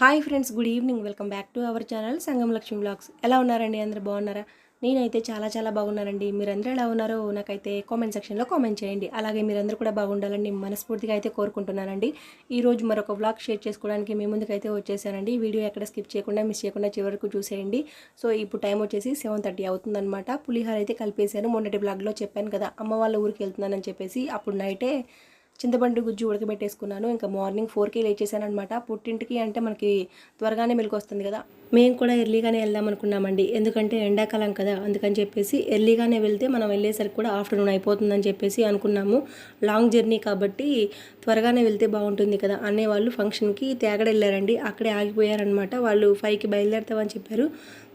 Hi friends good evening. Welcome back to our channel Sangam Lakshmi blogs. ఎలా ఉన్నారండి? అందరూ బాగున్నారా? నేనైతే చాలా చాలా బాగున్నానండి. మీరందరూ ఎలా ఉన్నారో నాకైతే కామెంట్ సెక్షన్లో కామెంట్ చేయండి. అలాగే మీరందరూ కూడా బాగుండాలని మనస్ఫూర్తిగా అయితే కోరుకుంటున్నానండి. ఈ రోజు మరొక వ్లాగ్ షేర్ చేసుకోవడానికి మీ ముందుకైతే వచ్చేసానండి. వీడియో ఎక్కడ స్కిప్ చేయకుండా మిస్ చేయకుండా చివరకు చూసేయండి. సో ఇప్పుడు టైం వచ్చేసి సెవెన్ థర్టీ అవుతుందన్నమాట. పులిహార అయితే కలిపేశాను. మొన్నటి బ్లాగ్లో చెప్పాను కదా అమ్మ వాళ్ళ ఊరికి వెళ్తున్నానని చెప్పేసి అప్పుడు నైటే చింతపండు గుజ్జు ఉడకబెట్టేసుకున్నాను. ఇంకా మార్నింగ్ ఫోర్కి లేచేసాను అనమాట పుట్టింటికి అంటే మనకి త్వరగానే మెలకు వస్తుంది కదా. మేము కూడా ఎర్లీగానే వెళ్దాం అనుకున్నామండి ఎందుకంటే ఎండాకాలం కదా. అందుకని చెప్పేసి ఎర్లీగానే వెళ్తే మనం వెళ్ళేసరికి కూడా ఆఫ్టర్నూన్ అయిపోతుందని చెప్పేసి అనుకున్నాము. లాంగ్ జర్నీ కాబట్టి త్వరగానే వెళ్తే బాగుంటుంది కదా అనే వాళ్ళు ఫంక్షన్కి తేగడ వెళ్ళారండి అక్కడే ఆగిపోయారనమాట వాళ్ళు ఫైవ్కి బయలుదేరుతామని చెప్పారు.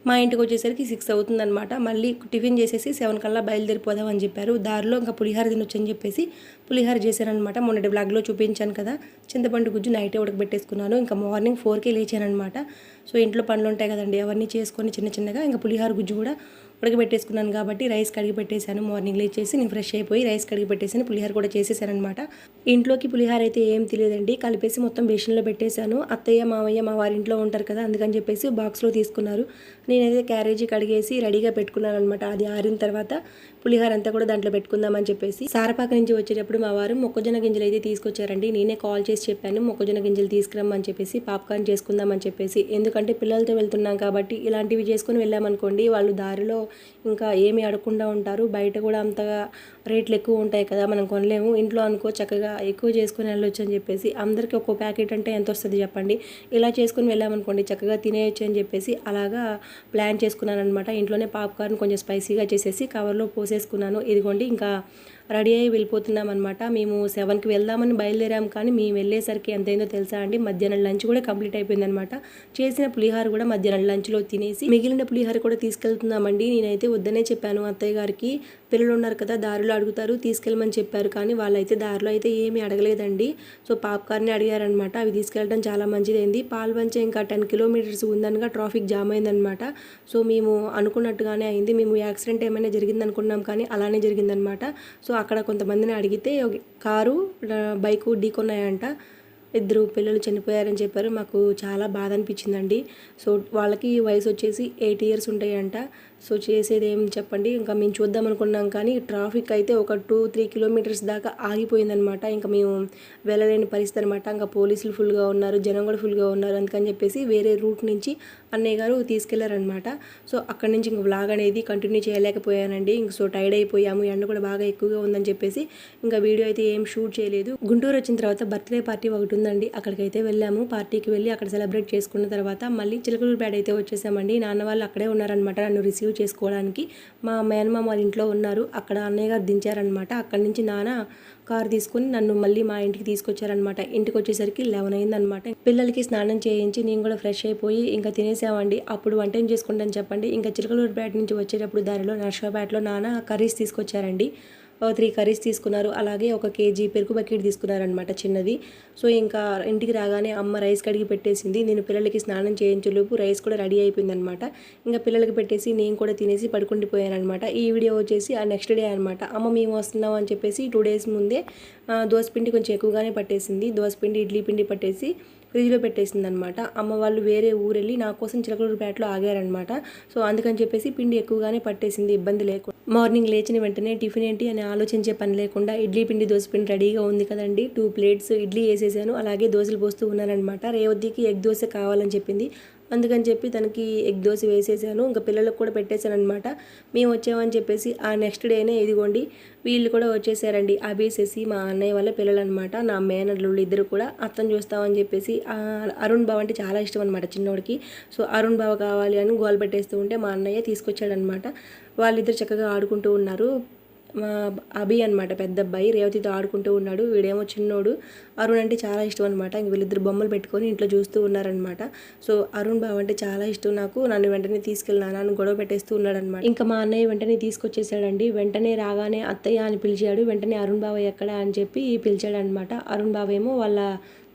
మా ఇంటికి వచ్చేసరికి సిక్స్ అవుతుందనమాట మళ్ళీ టిఫిన్ చేసేసి సెవెన్ కల్లా బయలుదేరిపోదాం అని చెప్పారు. దారిలో ఇంకా పులిహార తినొచ్చని చెప్పేసి పులిహార చేశారనమాట మొన్నటి బ్లాగ్లో చూపించాను కదా. చింతపండు గుజ్జు నైటే ఉడకబెట్టేసుకున్నాను. ఇంకా మార్నింగ్ ఫోర్కే లేచానమాట సో ఇంట్లో పనులు ఉంటాయి కదండి. అవన్నీ చేసుకొని చిన్న చిన్నగా ఇంకా పులిహార గుజ్జు కూడా ఉడకబెట్టేసుకున్నాను కాబట్టి రైస్ కడిగి పెట్టేశాను మార్నింగ్ లేచేసి నేను ఫ్రెష్ అయిపోయి రైస్ కడిగి పెట్టేసాను పులిహార కూడా చేసేసానమాట ఇంట్లోకి పులిహార అయితే ఏం తెలియదండి. కలిపేసి మొత్తం బేషన్లో పెట్టేశాను. అత్తయ్య మావయ్య మా వారి ఇంట్లో ఉంటారు కదా అందుకని చెప్పేసి బాక్స్లో తీసుకున్నారు. నేనైతే క్యారేజీ కడిగేసి రెడీగా పెట్టుకున్నాను అనమాట అది ఆరిన తర్వాత పులిహార అంతా కూడా దాంట్లో పెట్టుకుందామని చెప్పేసి సారపాక నుంచి వచ్చేటప్పుడు మా వారు మొక్కజొన్న గింజలు అయితే తీసుకొచ్చారండి. నేనే కాల్ చేసి చెప్పాను మొక్కజొన్న గింజలు తీసుకురమ్మని చెప్పేసి పాప్కార్న్ చేసుకుందామని చెప్పేసి. ఎందుకంటే పిల్లలతో వెళ్తున్నాం కాబట్టి ఇలాంటివి చేసుకుని వెళ్ళామనుకోండి వాళ్ళు దారిలో ఇంకా ఏమి అడగకుండా ఉంటారు. బయట కూడా అంతగా రేట్లు ఎక్కువ ఉంటాయి కదా మనం కొనలేము. ఇంట్లో అనుకో చక్కగా ఎక్కువ చేసుకుని వెళ్ళొచ్చు అని చెప్పేసి అందరికీ ఒక్కో ప్యాకెట్ అంటే ఎంత వస్తుంది చెప్పండి. ఇలా చేసుకుని వెళ్ళామనుకోండి చక్కగా తినేయచ్చు అని చెప్పేసి అలాగా ప్లాన్ చేసుకున్నాను అనమాట ఇంట్లోనే పాప్కార్న్ కొంచెం స్పైసీగా చేసేసి కవర్లో పోసేసుకున్నాను. ఇదిగోండి ఇంకా రెడీ అయ్యి వెళ్ళిపోతున్నాం అనమాట మేము సెవెన్కి వెళ్దామని బయలుదేరాం కానీ మేము వెళ్ళేసరికి ఎంతైందో తెలుసా అండి? మధ్యాహ్నం లంచ్ కూడా కంప్లీట్ అయిపోయిందనమాట చేసిన పులిహార కూడా మధ్యాహ్నం లంచ్లో తినేసి మిగిలిన పులిహార కూడా తీసుకెళ్తున్నామండి. నేనైతే వద్దనే చెప్పాను అత్తయ్య గారికి. పిల్లలు ఉన్నారు కదా దారిలో అడుగుతారు తీసుకెళ్ళమని చెప్పారు. కానీ వాళ్ళైతే దారిలో అయితే ఏమీ అడగలేదండి. సో పాప్కార్న్ అడిగారనమాట అవి తీసుకెళ్ళడం చాలా మంచిదైంది. పాల్వంచే ఇంకా టెన్ కిలోమీటర్స్ ఉందనగా ట్రాఫిక్ జామ్ అయిందనమాట. సో మేము అనుకున్నట్టుగానే అయింది. మేము యాక్సిడెంట్ ఏమైనా జరిగింది అనుకున్నాం కానీ అలానే జరిగిందనమాట. సో అక్కడ కొంతమందిని అడిగితే ఒక కారు బైకు ఢీకొన్నాయంట. ఇద్దరు పిల్లలు చనిపోయారని చెప్పారు. మాకు చాలా బాధ అనిపించిందండి. సో వాళ్ళకి వయసు వచ్చేసి ఎయిట్ ఇయర్స్ ఉంటాయంట. సో చేసేది ఏం చెప్పండి. ఇంకా మేము చూద్దాం అనుకున్నాం కానీ ట్రాఫిక్ అయితే ఒక టూ త్రీ కిలోమీటర్స్ దాకా ఆగిపోయిందనమాట ఇంకా మేము వెళ్ళలేని పరిస్థితి అనమాట ఇంకా పోలీసులు ఫుల్గా ఉన్నారు జనం కూడా ఫుల్గా ఉన్నారు. అందుకని చెప్పేసి వేరే రూట్ నుంచి అన్నయ్య గారు తీసుకెళ్ళారనమాట సో అక్కడి నుంచి ఇంక వ్లాగ్ అనేది కంటిన్యూ చేయలేకపోయానండి. ఇంక సో టైర్డ్ అయిపోయాము. ఎండ కూడా బాగా ఎక్కువగా ఉందని చెప్పేసి ఇంకా వీడియో అయితే ఏం షూట్ చేయలేదు. గుంటూరు వచ్చిన తర్వాత బర్త్డే పార్టీ ఒకటి ఉందండి. అక్కడికైతే వెళ్ళాము. పార్టీకి వెళ్ళి అక్కడ సెలబ్రేట్ చేసుకున్న తర్వాత మళ్ళీ చిలకలూరుపేట అయితే వచ్చేసామండి. నాన్న వాళ్ళు అక్కడే ఉన్నారనమాట నన్ను రిసీవ్ చేసుకోవడానికి మా మేనమామ వాళ్ళ ఇంట్లో ఉన్నారు. అక్కడ అన్నయ్య గారు దించారనమాట అక్కడి నుంచి నాన్న కార్ తీసుకుని నన్ను మళ్ళీ మా ఇంటికి తీసుకొచ్చారనమాట ఇంటికి వచ్చేసరికి లెవెన్ అయిందనమాట పిల్లలకి స్నానం చేయించి నేను కూడా ఫ్రెష్ అయిపోయి ఇంకా తినేసామండి. అప్పుడు వంట ఏం చేసుకుంటాను చెప్పండి? ఇంకా చిలకలూరుపేట నుంచి వచ్చేటప్పుడు దారిలో నర్షాపేటలో నాన్న కర్రీస్ తీసుకొచ్చారండి. త్రీ కర్రీస్ తీసుకున్నారు. అలాగే ఒక కేజీ పెరుగు బకెట్ తీసుకున్నారనమాట చిన్నది. సో ఇంకా ఇంటికి రాగానే అమ్మ రైస్ కడిగి పెట్టేసింది. నేను పిల్లలకి స్నానం చేయించలోపు రైస్ కూడా రెడీ అయిపోయిందనమాట ఇంకా పిల్లలకి పెట్టేసి నేను కూడా తినేసి పడుకుండిపోయానమాట ఈ వీడియో వచ్చేసి ఆ నెక్స్ట్ డే అనమాట అమ్మ మేము వస్తున్నాం అని చెప్పేసి టూ డేస్ ముందే దోసపిండి కొంచెం ఎక్కువగానే పట్టేసింది. దోసపిండి ఇడ్లీ పిండి పట్టేసి ఫ్రిడ్జ్లో పెట్టేసింది అనమాట అమ్మ వాళ్ళు వేరే ఊరెళ్ళి నా కోసం చిలకలూరుపేటలో ఆగారనమాట. సో అందుకని చెప్పేసి పిండి ఎక్కువగానే పట్టేసింది ఇబ్బంది లేకుండా మార్నింగ్ లేచిన వెంటనే టిఫిన్ ఏంటి అని ఆలోచించే పని లేకుండా ఇడ్లీ పిండి దోశ పిండి రెడీగా ఉంది కదండి. టూ ప్లేట్స్ ఇడ్లీ వేసేసాను అలాగే దోశలు పోస్తూ ఉన్నానమాట రేవద్దికి ఎగ్ దోశ కావాలని చెప్పింది. అందుకని చెప్పి తనకి ఎగ్ దోశ వేసేసాను. ఇంకా పిల్లలకు కూడా పెట్టేశాను అనమాట మేము వచ్చామని చెప్పేసి ఆ నెక్స్ట్ డేనే ఇదిగోండి వీళ్ళు కూడా వచ్చేసారండి. అభిసేసి మా అన్నయ్య వాళ్ళ పిల్లలు అనమాట నా మేనల్లు ఇద్దరు కూడా అత్తను చూస్తామని చెప్పేసి అరుణ్ బావ అంటే చాలా ఇష్టం అనమాట చిన్నోడికి. సో అరుణ్ బావ కావాలి అని గోల్ పెట్టేస్తూ ఉంటే మా అన్నయ్య తీసుకొచ్చాడనమాట వాళ్ళిద్దరు చక్కగా ఆడుకుంటూ ఉన్నారు. అభి అనమాట పెద్ద అబ్బాయి. రేవతితో ఆడుకుంటూ ఉన్నాడు. వీడేమో చిన్నోడు. అరుణ్ అంటే చాలా ఇష్టం అనమాట ఇంక వీళ్ళిద్దరు బొమ్మలు పెట్టుకొని ఇంట్లో చూస్తూ ఉన్నారనమాట సో అరుణ్ బావ అంటే చాలా ఇష్టం నాకు. నన్ను వెంటనే తీసుకెళ్ళినా నన్ను గొడవ పెట్టేస్తూ ఉన్నాడనమాట ఇంకా మా అన్నయ్య వెంటనే తీసుకొచ్చేసాడండి. వెంటనే రాగానే అత్తయ్య అని పిలిచాడు. వెంటనే అరుణ్ బావ ఎక్కడ అని చెప్పి పిలిచాడనమాట అరుణ్ బావ ఏమో వాళ్ళ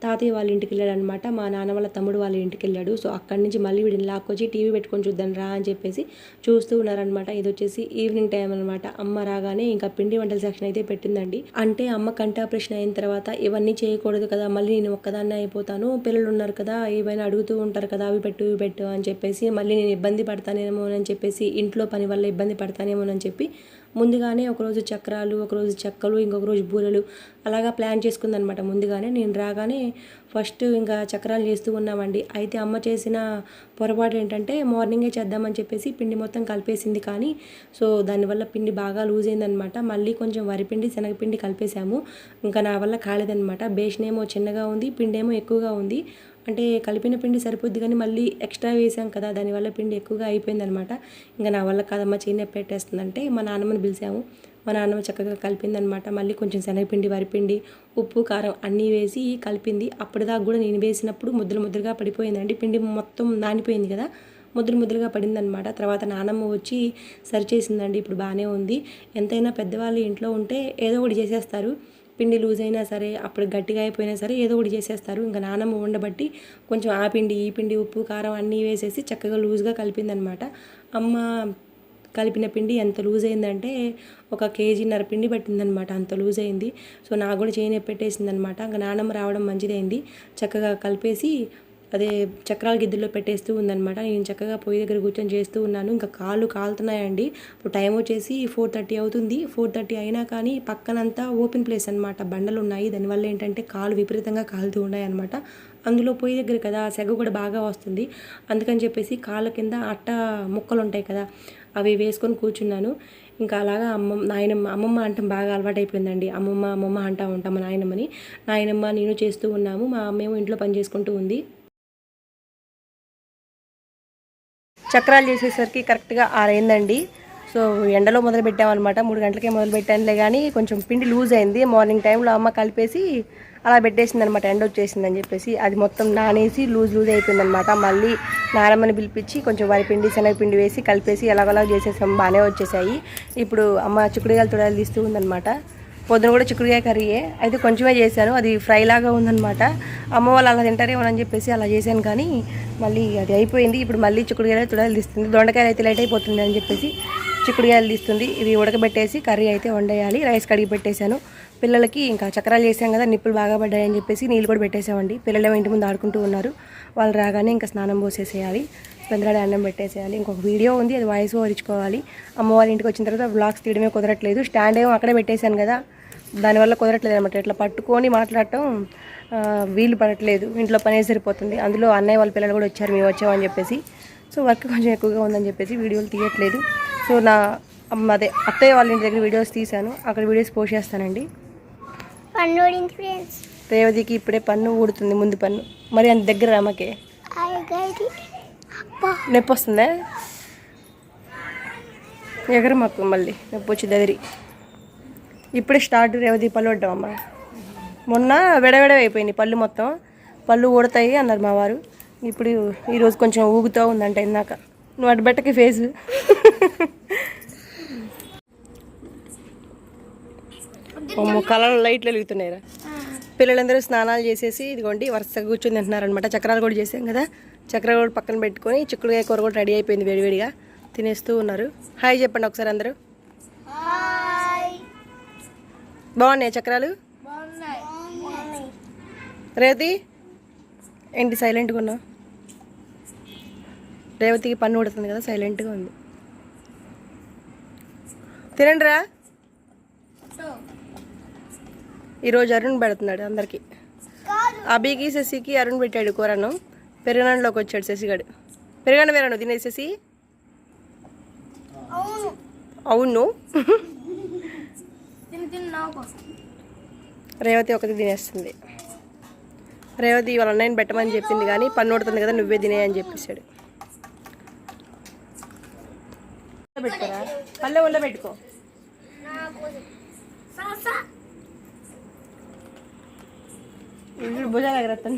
తాతయ్య వాళ్ళ ఇంటికి వెళ్ళాడు అనమాట మా నాన్న వాళ్ళ తమ్ముడు వాళ్ళ ఇంటికి వెళ్ళాడు సో అక్కడి నుంచి మళ్ళీ వీడిని లాక్కొచ్చి టీవీ పెట్టుకొని చూద్దాం రా అని చెప్పేసి చూస్తూ ఉన్నారనమాట. ఇది వచ్చేసి ఈవినింగ్ టైం అనమాట. అమ్మ రాగానే ఇంకా పిండి వంటల సెక్షన్ అయితే పెట్టిందండి. అంటే అమ్మ కంటి ఆపరేషన్ అయిన తర్వాత ఇవన్నీ చేయకూడదు కదా మళ్ళీ నేను ఒక్కదాన్నే అయిపోతాను పిల్లలు ఉన్నారు కదా ఏవైనా అడుగుతూ ఉంటారు కదా అవి పెట్టు ఇవి పెట్టు అని చెప్పేసి మళ్ళీ నేను ఇబ్బంది పడతానేమో అని చెప్పేసి ఇంట్లో పని వల్ల ఇబ్బంది పడతానేమో అని చెప్పి ముందుగానే ఒకరోజు చక్రాలు ఒకరోజు చెక్కలు ఇంకొక రోజు బూరెలు అలాగా ప్లాన్ చేసుకుందనమాట. ముందుగానే నేను రాగానే ఫస్ట్ ఇంకా చక్రాలు చేస్తూ ఉన్నామండి. అయితే అమ్మ చేసిన పొరపాటు ఏంటంటే మార్నింగే చేద్దామని చెప్పేసి పిండి మొత్తం కలిపేసింది కానీ సో దానివల్ల పిండి బాగా లూజ్ అయిందనమాట. మళ్ళీ కొంచెం వరిపిండి శనగపిండి కలిపేసాము ఇంకా నా వల్ల కాలేదనమాట. బేషన్ ఏమో చిన్నగా ఉంది పిండి ఏమో ఎక్కువగా ఉంది. అంటే కలిపిన పిండి సరిపోద్ది కానీ మళ్ళీ ఎక్స్ట్రా వేసాం కదా దానివల్ల పిండి ఎక్కువగా అయిపోయిందనమాట. ఇంకా నా వల్ల కాదమ్మ చేయి పెట్టేస్తుందంటే మా నాన్నమ్మని పిలిచాము. మా నాన్నమ్మ చక్కగా కలిపిందనమాట మళ్ళీ కొంచెం శనగపిండి వరిపిండి ఉప్పు కారం అన్నీ వేసి కలిపింది. అప్పటిదాకా కూడా నేను వేసినప్పుడు ముద్దలు ముద్దలుగా పడిపోయిందండి. పిండి మొత్తం నానిపోయింది కదా. ముద్దులు ముద్దులుగా పడిందనమాట తర్వాత నానమ్మ వచ్చి సరి చేసిందండి. ఇప్పుడు బాగానే ఉంది. ఎంతైనా పెద్దవాళ్ళు ఇంట్లో ఉంటే ఏదో ఒకటి చేసేస్తారు. పిండి లూజ్ అయినా సరే అప్పుడు గట్టిగా అయిపోయినా సరే ఏదో ఒకటి చేసేస్తారు. ఇంకా నానమ్మ ఉండబట్టి కొంచెం ఆ పిండి ఈ పిండి ఉప్పు కారం అన్నీ వేసేసి చక్కగా లూజ్గా కలిపిందనమాట అమ్మ కలిపిన పిండి ఎంత లూజ్ అయిందంటే ఒక కేజీన్నర పిండి పట్టిందనమాట. అంత లూజ్ అయింది. సో నాకు కూడా చేయి పెట్టేసింది అనమాట ఇంకా నానమ్మ రావడం మంచిదైంది. చక్కగా కలిపేసి అదే చక్రాల గిద్దెల్లో పెట్టేస్తూ ఉందనమాట. నేను చక్కగా పొయ్యి దగ్గర కూర్చొని చేస్తూ ఉన్నాను. ఇంకా కాళ్ళు కాలుతున్నాయండి. ఇప్పుడు టైం వచ్చేసి ఫోర్ థర్టీ అవుతుంది. ఫోర్ థర్టీ అయినా కానీ పక్కనంతా ఓపెన్ ప్లేస్ అనమాట బండలు ఉన్నాయి. దానివల్ల ఏంటంటే కాలు విపరీతంగా కాలుతూ ఉన్నాయి అనమాట అందులో పొయ్యి దగ్గర కదా సెగ కూడా బాగా వస్తుంది. అందుకని చెప్పేసి కాళ్ళ కింద అట్ట ముక్కలు ఉంటాయి కదా అవి వేసుకొని కూర్చున్నాను. ఇంకా అలాగా అమ్మ నాయనమ్మ అమ్మమ్మ అంటాం బాగా అలవాటైపోయిందండి. అమ్మమ్మ అమ్మమ్మ అంటా ఉంటాం మా నాయనమ్మని. నాయనమ్మ నేను చేస్తూ ఉన్నాము మా అమ్మేమో ఇంట్లో పని చేసుకుంటూ ఉంది. చక్రాలు చేసేసరికి కరెక్ట్గా ఆరైందండి. సో ఎండలో మొదలు పెట్టామన్నమాట. మూడు గంటలకే మొదలు పెట్టానులే కానీ కొంచెం పిండి లూజ్ అయింది. మార్నింగ్ టైంలో అమ్మ కలిపేసి అలా పెట్టేసింది అనమాట ఎండ వచ్చేసిందని చెప్పేసి అది మొత్తం నానేసి లూజ్ లూజ్ అయిపోయిందనమాట మళ్ళీ నానమ్మని పిలిపించి కొంచెం వరిపిండి శనగపిండి వేసి కలిపేసి ఎలాగోలా చేసేసాం. బాగానే వచ్చేసాయి. ఇప్పుడు అమ్మ చిక్కుడుగాయలు తొడాలు తీస్తూ ఉందనమాట పొద్దున కూడా చిక్కుడుకాయ కర్రీయే. అయితే కొంచెమే చేశాను. అది ఫ్రై లాగా ఉందనమాట అమ్మ వాళ్ళు అలా తింటారేమో అని చెప్పేసి అలా చేశాను కానీ మళ్ళీ అది అయిపోయింది. ఇప్పుడు మళ్ళీ చిక్కుడుకాయలు తొడాలు తీస్తుంది. దొండకాయలు అయితే లేట్ అయిపోతుంది అని చెప్పేసి చిక్కుడుగాయలు తీస్తుంది. ఇవి ఉడకబెట్టేసి కర్రీ అయితే వండేయాలి. రైస్ కడిగి పెట్టేశాను. పిల్లలకి ఇంకా చక్రాలు చేసాం కదా నిప్పులు బాగా పడ్డాయని చెప్పేసి నీళ్ళు కూడా పెట్టేసామండి పిల్లలు ఇంటి ముందు ఆడుకుంటూ ఉన్నారు. వాళ్ళు రాగానే ఇంకా స్నానం పోసేసేయాలి. పెందరాడి అన్నం పెట్టేసేయాలి. ఇంకొక వీడియో ఉంది అది వాయిస్ ఓవర్ ఇచ్చుకోవాలి. ఇంటికి వచ్చిన తర్వాత బ్లాగ్స్ తీయడమే కుదరట్లేదు. స్టాండ్ ఏమో అక్కడే పెట్టేశాను కదా దానివల్ల కుదరట్లేదు అనమాట ఇట్లా పట్టుకొని మాట్లాడటం వీలు పడట్లేదు. ఇంట్లో పనే సరిపోతుంది. అందులో అన్నయ్య వాళ్ళ పిల్లలు కూడా వచ్చారు మేము వచ్చామని చెప్పేసి. సో వర్క్ కొంచెం ఎక్కువగా ఉందని చెప్పేసి వీడియోలు తీయట్లేదు. సో నా అమ్మ అదే అత్తయ్య వాళ్ళ ఇంటి దగ్గర వీడియోస్ తీశాను. అక్కడ వీడియోస్ పోస్ట్ చేస్తానండి. రేవతికి ఇప్పుడే పన్ను ఊడుతుంది ముందు పన్ను. మరి అంత దగ్గర అబ్బా. నొప్పి వస్తుందా? ఎగర మాకు మళ్ళీ. నొప్పి వచ్చి దదిరి ఇప్పుడే స్టార్ట్ రేవతి పళ్ళు పడ్డామమ్మ మొన్న విడవిడ అయిపోయింది పళ్ళు మొత్తం. పళ్ళు ఊడతాయి అన్నారు మా వారు. ఇప్పుడు ఈరోజు కొంచెం ఊగుతూ ఉందంట ఇందాక. నువ్వు అటు బెట్టకి ఫేస్ కళలు లైట్లు వెలుగుతున్నాయిరా. పిల్లలందరూ స్నానాలు చేసేసి ఇదిగోండి వరుసగా కూర్చొని తింటున్నారనమాట చక్రాలు కూడా చేసాం కదా. చక్రాలు కూడా పక్కన పెట్టుకొని చిక్కుడుకాయ కూర కూడా రెడీ అయిపోయింది వేడివేడిగా. తినేస్తూ ఉన్నారు. హాయ్ చెప్పండి ఒకసారి అందరూ. బాగున్నాయి చక్రాలు? రేవతి ఏంటి సైలెంట్గా ఉన్నావు? రేవతికి పన్ను ఉడుతుంది కదా సైలెంట్గా ఉంది. తినండి రా ఈరోజు అరుణ్ పెడుతున్నాడు అందరికి. అభికి శశికి అరుణ్ పెట్టాడు కూరను. పెరుగనంలోకి వచ్చాడు శశిగాడు. పెరుగన్న వేరను తినే శశి? అవును. రేవతి ఒకటి తినేస్తుంది. రేవతి వాళ్ళ అన్నయ్యని పెట్టమని చెప్పింది కానీ పన్ను ఉడుతుంది కదా నువ్వే తినే అని చెప్పేశాడు. పెట్టుకోరా? పల్లె ఉండ పెట్టుకో. భుజాలు ఎగరేస్తాను